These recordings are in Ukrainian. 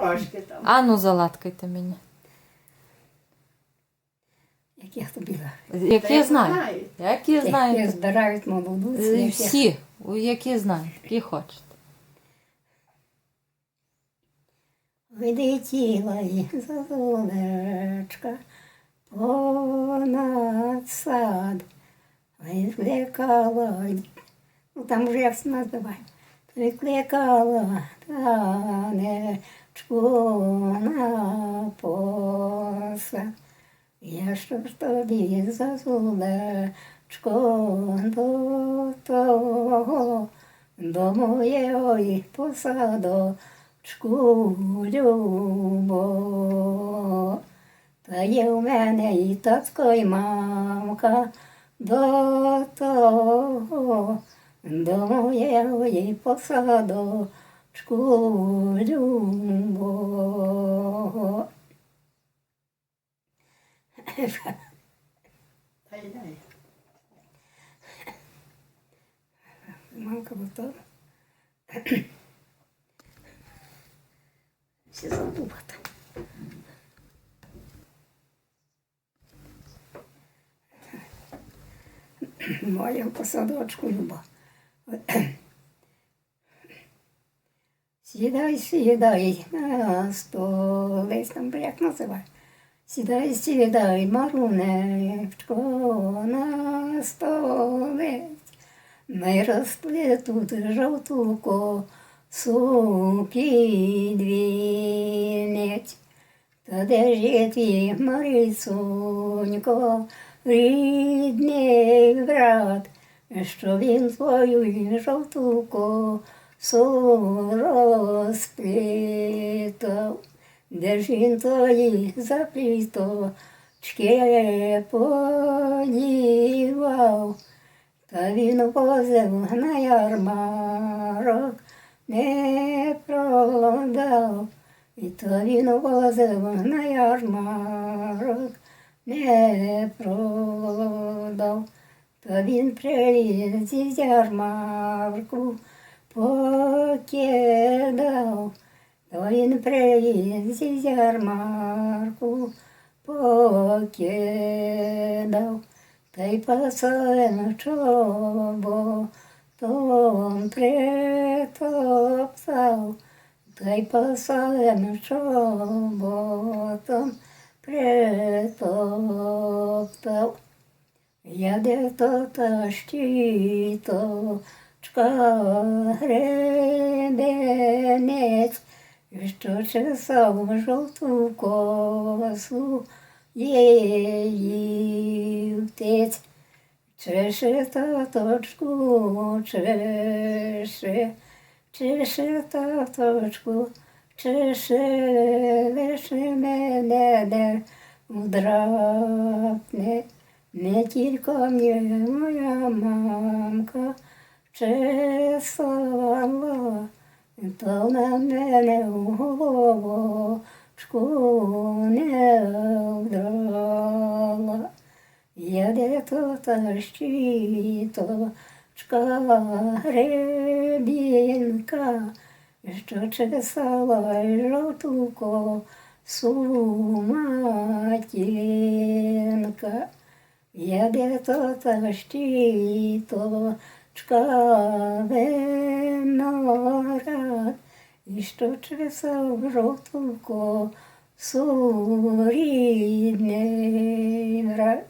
трошки там. Ану, залаткайте мені. Яких тобі лежать? Які як знаю. знають. Які Які знаєте. збирають молоду, Е, Всі, які знаєте, які хочете. Видетіла і зозулечка понад сад, викликала, ну там вже як називає, викликала танечку на посад. Я що ж тобі зозулечко до того, до моєї посадочку любо. Та є в мене і татко, і мамка до того, до моєї посадочку любо. Дай, дай. Мамка готова. Всі забула. Моя посадочку люба. Сідай, сідай на столиць, там як називає. Сідай, сідай, марунечко, на столиць. Ми росли тут жовту косу підвінець. Та де ж є твій Марисонько, рідний брат, що він твою жовту косу розплітав, де ж він твої запліточки подівав. Та він возив на ярмарок, не продав. І то він возив на ярмарок, не продав. То він приліз із ярмарку, покидав. То він приліз із ярмарку, покидав. Та й пасем чоботом притоптав, та й пасем чоботом притоптав. Я де то та щиточка гребенець, що чесав жовту косу її втець. Чеше таточку, чеше, чеше таточку, чеше, лише мене не вдрапне. Не тільки мені моя мамка чесала, то на мене в головочку не вдрала. Я де то та щиточка гребінка, що чесала жовту косу матінка. Я де то та щиточка виноград, і що чесав жовту косу рідний брат.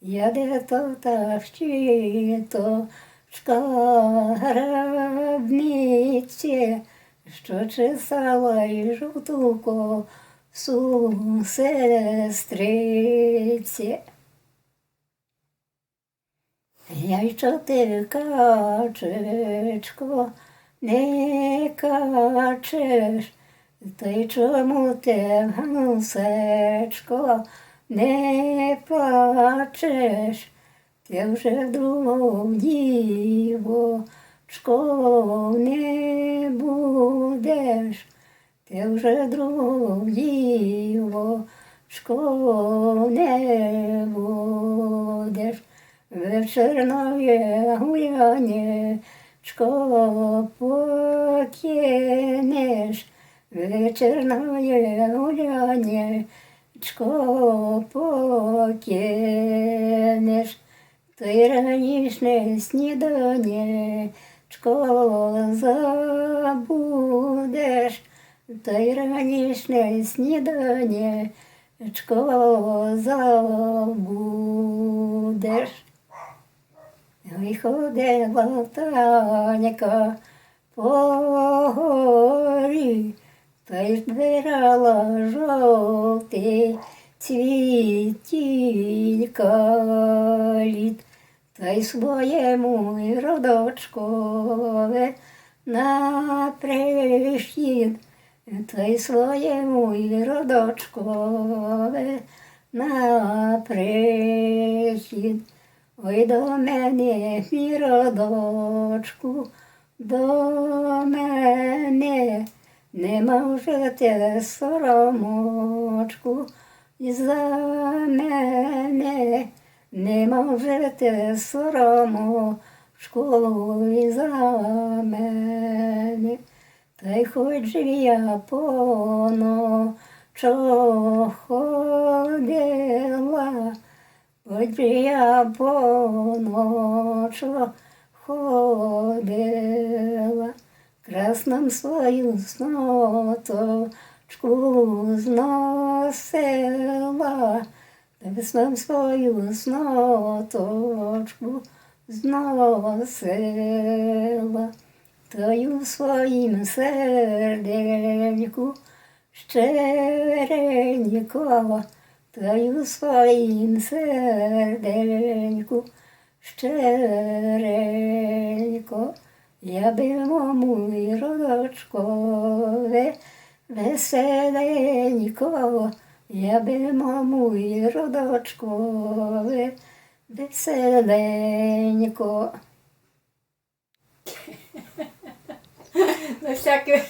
Я де то та щиточка грабниці, що чесала й жовту косу сестриці. Я й що ти качечко, не качеш, й чому ти гусечко не плачеш, ти вже другу дівочко не будеш, ти вже другу дівочко не будеш. Вечерної гулянечко покинеш, вечірнє гулянечко покинеш, ти ранішне сніданечко забудеш, ти ранішне сніданечко забудеш. Виходила Таняка по горі, та й збирала жовтий цвітінька літ, та й своєму родочкове на прихід, та й своєму родочкове на прихід. Ой до мене, мій родочку, до мене, нема вже те соромочку, і за мене, нема вже те соромочку, і за мене. Та й хоч я по ходила, я по ночах ходила, красним свою сноточку зносила, красним свою сноточку зносила, тою своїм серденьку щеренько, Таю своїм серденьку, щеренько, я би маму родочкове, веселенько, я би маму родочкове, веселенько. На всяке.